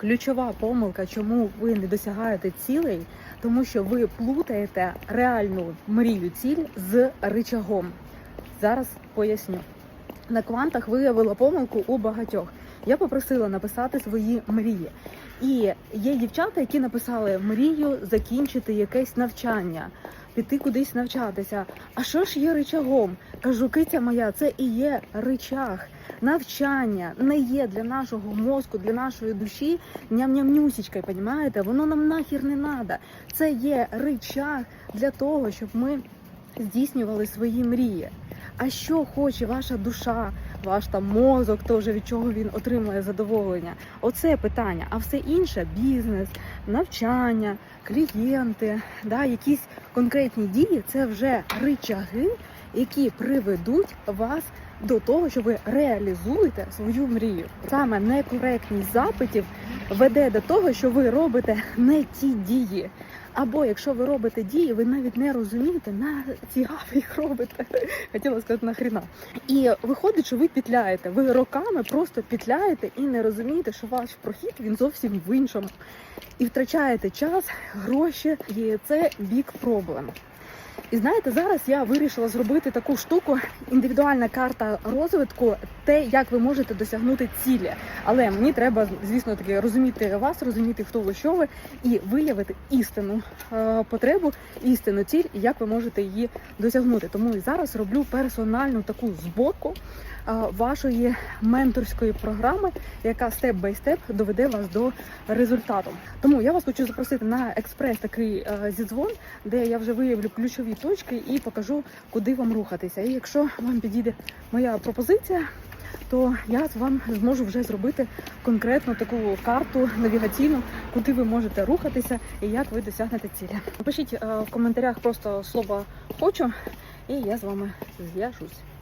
Ключова помилка, чому ви не досягаєте цілей, тому що ви плутаєте реальну мрію ціль з ричагом. Зараз поясню. На квантах виявила помилку у багатьох. Я попросила написати свої мрії. І є дівчата, які написали мрію закінчити якесь навчання, піти кудись навчатися. А що ж є ричагом? Кажу, киця моя, це і є ричаг. Навчання не є для нашого мозку, для нашої душі ням-ням-нюсічкою, понімаєте? Воно нам нахер не треба. Це є ричаг для того, щоб ми здійснювали свої мрії. А що хоче ваша душа, ваш там мозок, теж від чого він отримує задоволення? Оце питання. А все інше бізнес, навчання, клієнти, да, якісь конкретні дії це вже ричаги, які приведуть вас до того, що ви реалізуєте свою мрію. Саме некоректність запитів веде до того, що ви робите не ті дії. Або якщо ви робите дії, ви навіть не розумієте, на ці ви їх робите. Хотіла сказати нахріна. І виходить, що ви петляєте. Ви роками просто петляєте і не розумієте, що ваш прохід він зовсім в іншому. І втрачаєте час, гроші, і це бік проблем. І знаєте, зараз я вирішила зробити таку штуку: індивідуальна карта розвитку, те, як ви можете досягнути цілі. Але мені треба, звісно, таки розуміти вас, розуміти, хто ви що ви, і виявити істинну е, потребу, істинну ціль, і як ви можете її досягнути. Тому і зараз роблю персональну таку зборку е, вашої менторської програми, яка степ бай степ доведе вас до результату. Тому я вас хочу запросити на експрес такий е, зідзвон, де я вже виявлю ключові точки і покажу, куди вам рухатися. І якщо вам підійде моя пропозиція, то я вам зможу вже зробити конкретну таку карту навігаційну, куди ви можете рухатися і як ви досягнете цілі. Напишіть е, в коментарях просто слово хочу, і я з вами зв'яжусь.